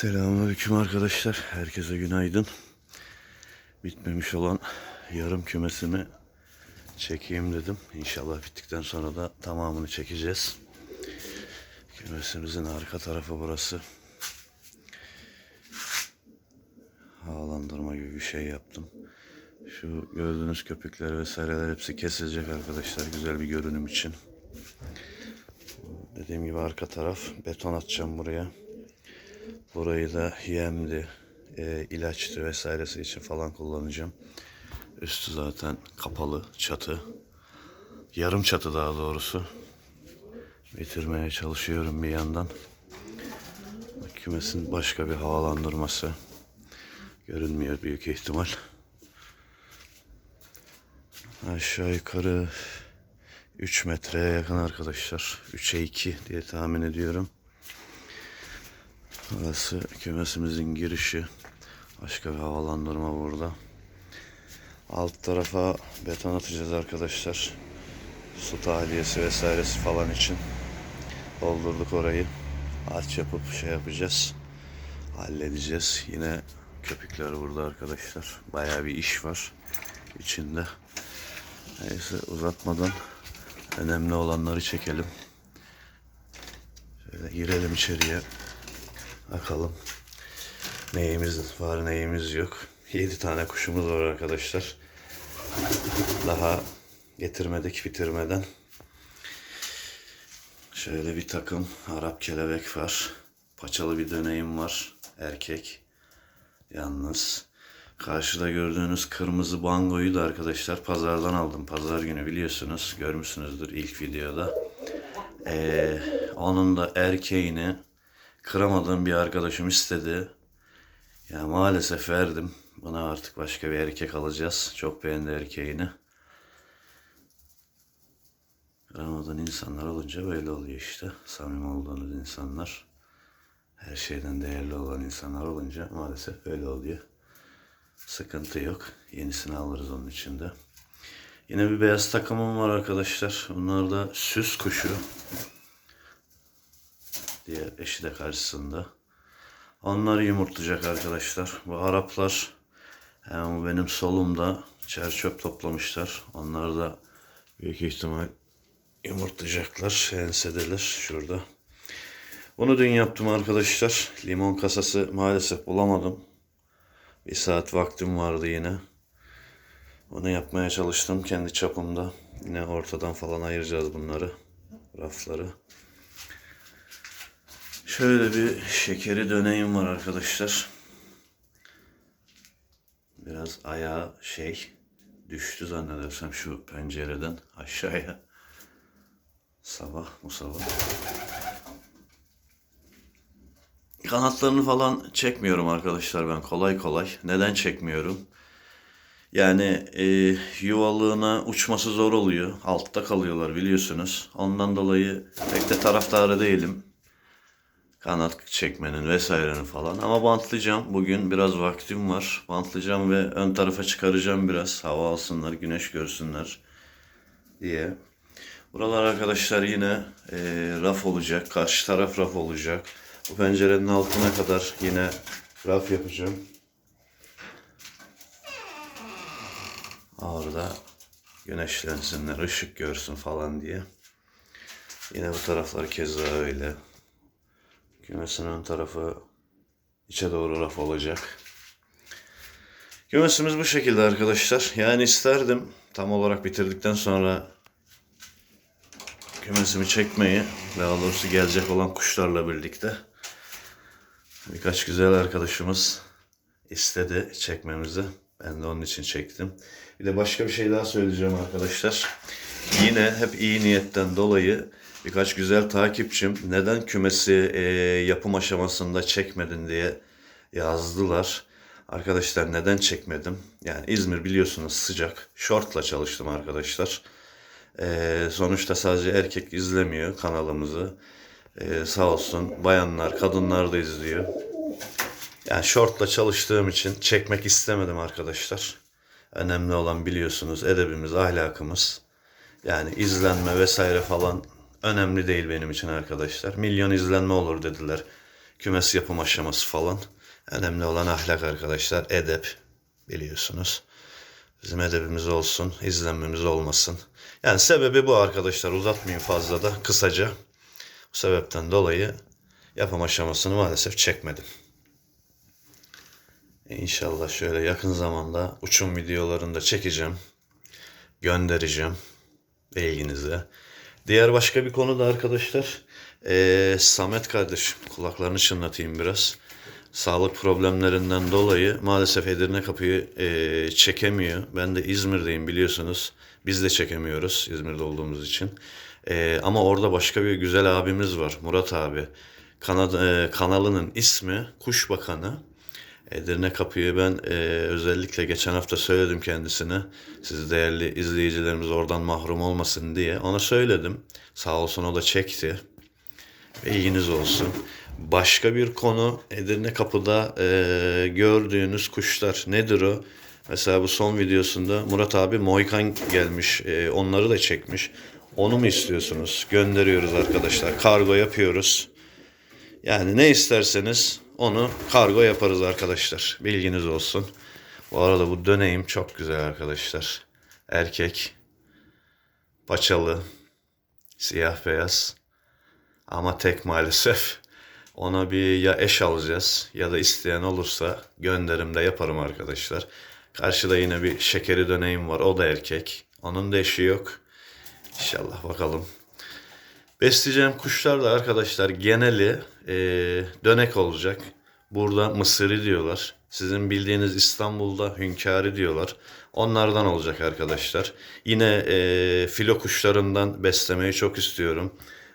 Selamünaleyküm arkadaşlar. Herkese günaydın. Bitmemiş olan yarım kümesimi çekeyim dedim. İnşallah bittikten sonra da tamamını çekeceğiz. Kümesimizin arka tarafı burası. Havalandırma gibi bir şey yaptım. Şu gördüğünüz köpükler vesaireler hepsi kesilecek arkadaşlar güzel bir görünüm için. Dediğim gibi arka taraf beton atacağım buraya. Burayı da yemdi, e, ilaçtı vesairesi için falan kullanacağım. Üstü zaten kapalı çatı. Yarım çatı daha doğrusu. Bitirmeye çalışıyorum bir yandan. Kümesin başka bir havalandırması görünmüyor büyük ihtimal. Aşağı yukarı 3 metreye yakın arkadaşlar. 3'e 2 diye tahmin ediyorum. Burası kümesimizin girişi. Başka bir havalandırma burada. Alt tarafa beton atacağız arkadaşlar. Su tahliyesi vesairesi falan için. Doldurduk orayı. Aç yapıp şey yapacağız. Halledeceğiz. Yine köpükler burada arkadaşlar. Bayağı bir iş var içinde. Neyse uzatmadan önemli olanları çekelim. Şöyle girelim içeriye. Bakalım neyimiz var neyimiz yok. 7 tane kuşumuz var arkadaşlar. Daha getirmedik bitirmeden. Şöyle bir takım Arap kelebek var. Paçalı bir döneğim var. Erkek. Yalnız. Karşıda gördüğünüz kırmızı bangoyu da arkadaşlar pazardan aldım. Pazar günü biliyorsunuz. Görmüşsünüzdür ilk videoda. Ee, onun da erkeğini kıramadığım bir arkadaşım istedi. Ya maalesef verdim. Buna artık başka bir erkek alacağız. Çok beğendi erkeğini. Kıramadığın insanlar olunca böyle oluyor işte. Samimi olduğunuz insanlar. Her şeyden değerli olan insanlar olunca maalesef böyle oluyor. Sıkıntı yok. Yenisini alırız onun için de. Yine bir beyaz takımım var arkadaşlar. Bunlar da süs kuşu. Diğer eşi de karşısında. Onlar yumurtlayacak arkadaşlar. Bu Araplar hem benim solumda çer çöp toplamışlar. Onlar da büyük ihtimal yumurtlayacaklar. Ensedeler şurada. Bunu dün yaptım arkadaşlar. Limon kasası maalesef bulamadım. Bir saat vaktim vardı yine. Onu yapmaya çalıştım kendi çapımda. Yine ortadan falan ayıracağız bunları. Rafları. Şöyle bir şekeri döneyim var arkadaşlar. Biraz ayağı şey düştü zannedersem şu pencereden aşağıya. Sabah bu sabah. Kanatlarını falan çekmiyorum arkadaşlar ben kolay kolay. Neden çekmiyorum? Yani e, yuvalığına uçması zor oluyor. Altta kalıyorlar biliyorsunuz. Ondan dolayı pek de taraftarı değilim kanat çekmenin vesairenin falan. Ama bantlayacağım. Bugün biraz vaktim var. Bantlayacağım ve ön tarafa çıkaracağım biraz. Hava alsınlar, güneş görsünler diye. Buralar arkadaşlar yine e, raf olacak. Karşı taraf raf olacak. Bu pencerenin altına kadar yine raf yapacağım. Orada güneşlensinler, ışık görsün falan diye. Yine bu taraflar keza öyle. Kümesin ön tarafı içe doğru raf olacak. Kümesimiz bu şekilde arkadaşlar. Yani isterdim tam olarak bitirdikten sonra kümesimi çekmeyi daha doğrusu gelecek olan kuşlarla birlikte. Birkaç güzel arkadaşımız istedi çekmemizi. Ben de onun için çektim. Bir de başka bir şey daha söyleyeceğim arkadaşlar. Yine hep iyi niyetten dolayı birkaç güzel takipçim neden kümesi e, yapım aşamasında çekmedin diye yazdılar. Arkadaşlar neden çekmedim? Yani İzmir biliyorsunuz sıcak. Şortla çalıştım arkadaşlar. E, sonuçta sadece erkek izlemiyor kanalımızı. E, sağ olsun bayanlar, kadınlar da izliyor. Yani şortla çalıştığım için çekmek istemedim arkadaşlar. Önemli olan biliyorsunuz edebimiz, ahlakımız. Yani izlenme vesaire falan önemli değil benim için arkadaşlar. Milyon izlenme olur dediler. kümes yapım aşaması falan. Önemli olan ahlak arkadaşlar. Edep biliyorsunuz. Bizim edebimiz olsun, izlenmemiz olmasın. Yani sebebi bu arkadaşlar. Uzatmayayım fazla da kısaca. Bu sebepten dolayı yapım aşamasını maalesef çekmedim. İnşallah şöyle yakın zamanda uçum videolarını da çekeceğim. Göndereceğim bilginize. Diğer başka bir konu da arkadaşlar. eee, Samet kardeş kulaklarını çınlatayım biraz. Sağlık problemlerinden dolayı maalesef Edirne kapıyı eee, çekemiyor. Ben de İzmir'deyim biliyorsunuz. Biz de çekemiyoruz İzmir'de olduğumuz için. Eee, ama orada başka bir güzel abimiz var Murat abi. Kanad, eee, kanalının ismi Kuş Bakanı. Edirne Kapı'yı ben e, özellikle geçen hafta söyledim kendisine. Siz değerli izleyicilerimiz oradan mahrum olmasın diye. Ona söyledim. Sağ olsun o da çekti. Bilginiz olsun. Başka bir konu Edirne Kapı'da e, gördüğünüz kuşlar. Nedir o? Mesela bu son videosunda Murat abi Moikan gelmiş. E, onları da çekmiş. Onu mu istiyorsunuz? Gönderiyoruz arkadaşlar. Kargo yapıyoruz. Yani ne isterseniz onu kargo yaparız arkadaşlar. Bilginiz olsun. Bu arada bu döneğim çok güzel arkadaşlar. Erkek. Paçalı. Siyah beyaz. Ama tek maalesef. Ona bir ya eş alacağız ya da isteyen olursa gönderimde yaparım arkadaşlar. Karşıda yine bir şekeri döneğim var. O da erkek. Onun da eşi yok. İnşallah bakalım. Besleyeceğim kuşlar da arkadaşlar geneli e, dönek olacak. Burada mısırı diyorlar. Sizin bildiğiniz İstanbul'da hünkârı diyorlar. Onlardan olacak arkadaşlar. Yine e, filo kuşlarından beslemeyi çok istiyorum.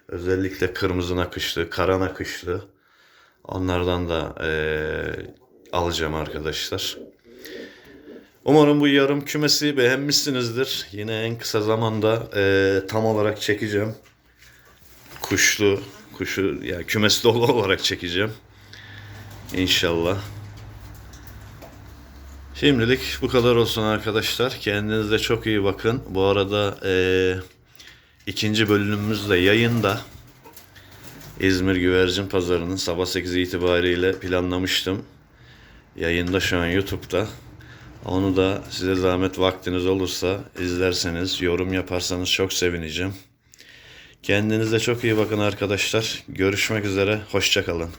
Özellikle kırmızı nakışlı, kara nakışlı. Onlardan da e, alacağım arkadaşlar. Umarım bu yarım kümesi beğenmişsinizdir. Yine en kısa zamanda e, tam olarak çekeceğim kuşlu, kuşu ya kümes dolu olarak çekeceğim. İnşallah. Şimdilik bu kadar olsun arkadaşlar. Kendinize çok iyi bakın. Bu arada eee, ikinci bölümümüz de yayında. İzmir Güvercin Pazarı'nın sabah 8 itibariyle planlamıştım. Yayında şu an YouTube'da. Onu da size zahmet vaktiniz olursa izlerseniz, yorum yaparsanız çok sevineceğim. Kendinize çok iyi bakın arkadaşlar. Görüşmek üzere. Hoşçakalın.